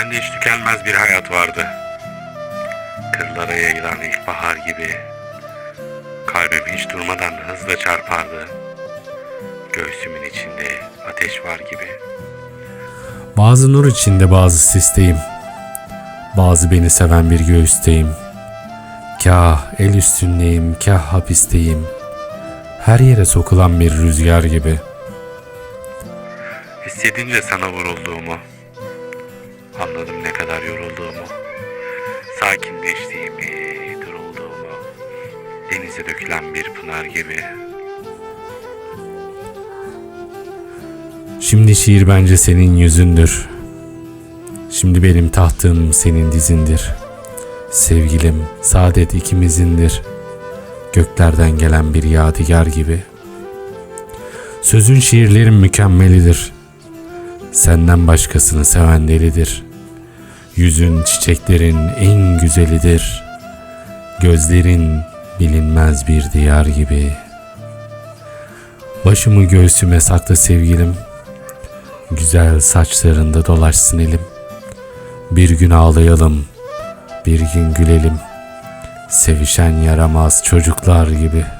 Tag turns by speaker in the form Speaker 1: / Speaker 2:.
Speaker 1: Bende hiç tükenmez bir hayat vardı. Kırlara yayılan ilkbahar gibi. Kalbim hiç durmadan hızla çarpardı. Göğsümün içinde ateş var gibi.
Speaker 2: Bazı nur içinde bazı sisteyim. Bazı beni seven bir göğüsteyim. Kah el üstündeyim, kah hapisteyim. Her yere sokulan bir rüzgar gibi.
Speaker 1: Hissedince sana vurulduğumu. Anladım ne kadar yorulduğumu. Sakinleştiğimi, durulduğumu. Denize dökülen bir pınar gibi.
Speaker 2: Şimdi şiir bence senin yüzündür. Şimdi benim tahtım senin dizindir. Sevgilim, saadet ikimizindir. Göklerden gelen bir yadigar gibi. Sözün şiirlerin mükemmelidir. Senden başkasını seven delidir. Yüzün çiçeklerin en güzelidir. Gözlerin bilinmez bir diyar gibi. Başımı göğsüme sakla sevgilim. Güzel saçlarında dolaşsın elim. Bir gün ağlayalım, bir gün gülelim. Sevişen yaramaz çocuklar gibi.''